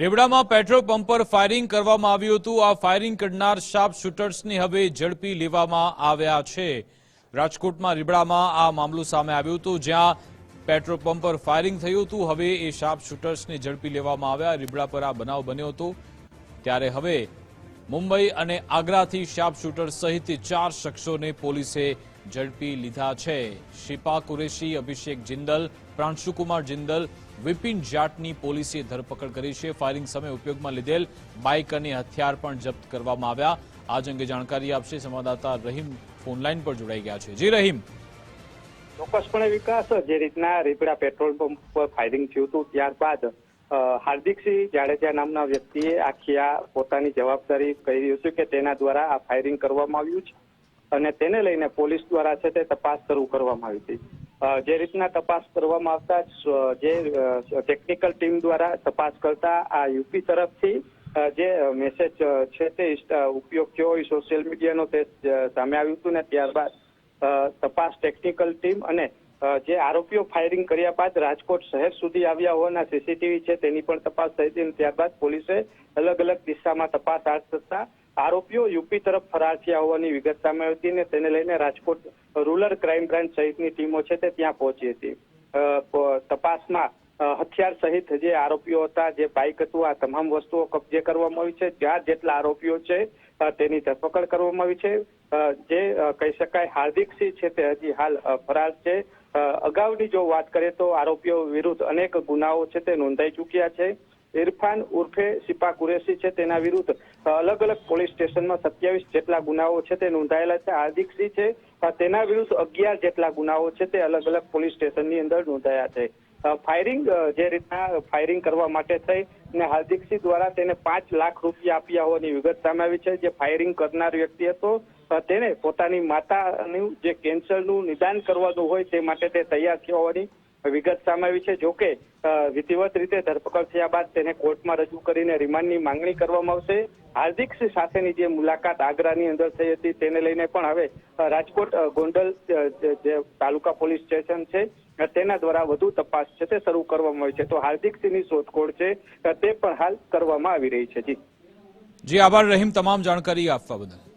રેવડામાં petrol pump પર firing કરવામાં આવ્યું હતું. આ ફાયરિંગ કરનાર શાર્પ શૂટર્સને હવે ઝડપી લેવામાં આવ્યા છે. રાજકોટમાં રીબડામાં આ મામલો સામે આવ્યું હતું, જ્યાં પેટ્રોલ પંપ પર ફાયરિંગ થયું હતું. હવે એ શાર્પ શૂટર્સને ઝડપી લેવામાં આવ્યા. રીબડા પર આ બનાવ બન્યો હતો. ત્યારે હવે મુંબઈ અને આગ્રાથી શાર્પ શૂટર સહિત ચાર શખ્સોને પોલીસે ઝડપી લીધા છે. શિપા કુરેશી, અભિષેક જિંદલ પ્રાંશુકુમાર જિંદલ, વિપિન જાટની પોલીસે ધરપકડ કરી છે. ફાયરિંગ સમયે ઉપયોગમાં લીધેલ બાઇક અને હથિયાર પણ જપ્ત કરવામાં આવ્યા. આજ અંગે જાણકારી આપશે સંવાદદાતા રહીમ ફોનલાઈન પર જોડાઈ ગયા છે. જી રહીમ. ચોક્કસપણે વિકાસ, જે રીતના રીપડા પેટ્રોલ પંપ પર ફાયરિંગ થયું હતું, ત્યારબાદ હાર્દિકસિંહ જાડેજા નામના વ્યક્તિએ આખી આ પોતાની જવાબદારી કહી હતી કે તેના દ્વારા આ ફાયરિંગ કરવામાં આવ્યું છે અને તેને લઈને પોલીસ દ્વારા છે તે તપાસ શરૂ કરવામાં આવી હતી. જે રીતના તપાસ કરવામાં આવતા જે ટેકનિકલ ટીમ દ્વારા તપાસ કરતા આ યુપી તરફથી જે મેસેજ છે તે ઉપયોગ થયો હોય સોશિયલ મીડિયાનો તે સામે આવ્યું હતું ને ત્યારબાદ તપાસ ટેકનિકલ ટીમ અને જે આરોપીઓ ફાયરિંગ કર્યા બાદ રાજકોટ શહેર સુધી આવ્યા હોવાના સીસીટીવી છે, તેની પણ તપાસ થઈ હતી અને ત્યારબાદ પોલીસે અલગ અલગ દિશામાં તપાસ હાથ ધરતા આરોપીઓ યુપી તરફ ફરાર થયા હોવાની વિગત સામે આવી હતી ને તેને લઈને રાજકોટ રૂરલ ક્રાઇમ બ્રાન્ચ સહિતની ટીમો છે તે ત્યાં પહોંચી હતી. તપાસમાં હથિયાર સહિત જે આરોપીઓ હતા, જે બાઇક હતું, આ તમામ વસ્તુઓ કબજે કરવામાં આવી છે. ચાર જેટલા આરોપીઓ છે તેની ધરપકડ કરવામાં આવી છે. જે કહી શકાય હાર્દિકસિંહ છે તે હજી હાલ ફરાર છે. અગાઉની જો વાત કરીએ તો આરોપીઓ વિરુદ્ધ અનેક ગુનાઓ છે તે નોંધાઈ ચૂક્યા છે. ઇરફાન ઉર્ફે સિપા કુરેશી છે તેના વિરુદ્ધ અલગ અલગ પોલીસ સ્ટેશનમાં સત્યાવીસ જેટલા ગુનાઓ છે તે નોંધાયેલા છે. હાર્દિકસિંહ છે તેના વિરુદ્ધ અગિયાર જેટલા ગુનાઓ છે તે અલગ અલગ પોલીસ સ્ટેશનની અંદર નોંધાયા છે. ફાયરિંગ જે રીતના ફાયરિંગ કરવા માટે થઈ ને હાર્દિકસિંહ દ્વારા તેને પાંચ લાખ રૂપિયા આપ્યા હોવાની વિગત સામે આવી છે. જે ફાયરિંગ કરનાર વ્યક્તિ હતો તેને પોતાની માતાનું જે કેન્સરનું નિદાન કરવાનું હોય તે માટે તે તૈયાર થયો વિગત સામે છે. જોકે વિધિવત રીતે ધરપકડ થયા બાદ તેને કોર્ટમાં રજૂ કરીને રિમાન્ડની માંગણી કરવામાં આવશે. હાર્દિક સિંહ સાથેની જે મુલાકાત આગ્રાની અંદર થઈ હતી તેને લઈને પણ હવે રાજકોટ ગોંડલ જે જે તાલુકા પોલીસ સ્ટેશન છે તેના દ્વારા વધુ તપાસ છે તે શરૂ કરવામાં આવી છે. તો હાર્દિક સિંહની શોધખોળ છે તે પણ હાલ કરવામાં આવી રહી છે. જી. જી, આભાર રહીમ. તમામ જાણકારી આપવા બદલ.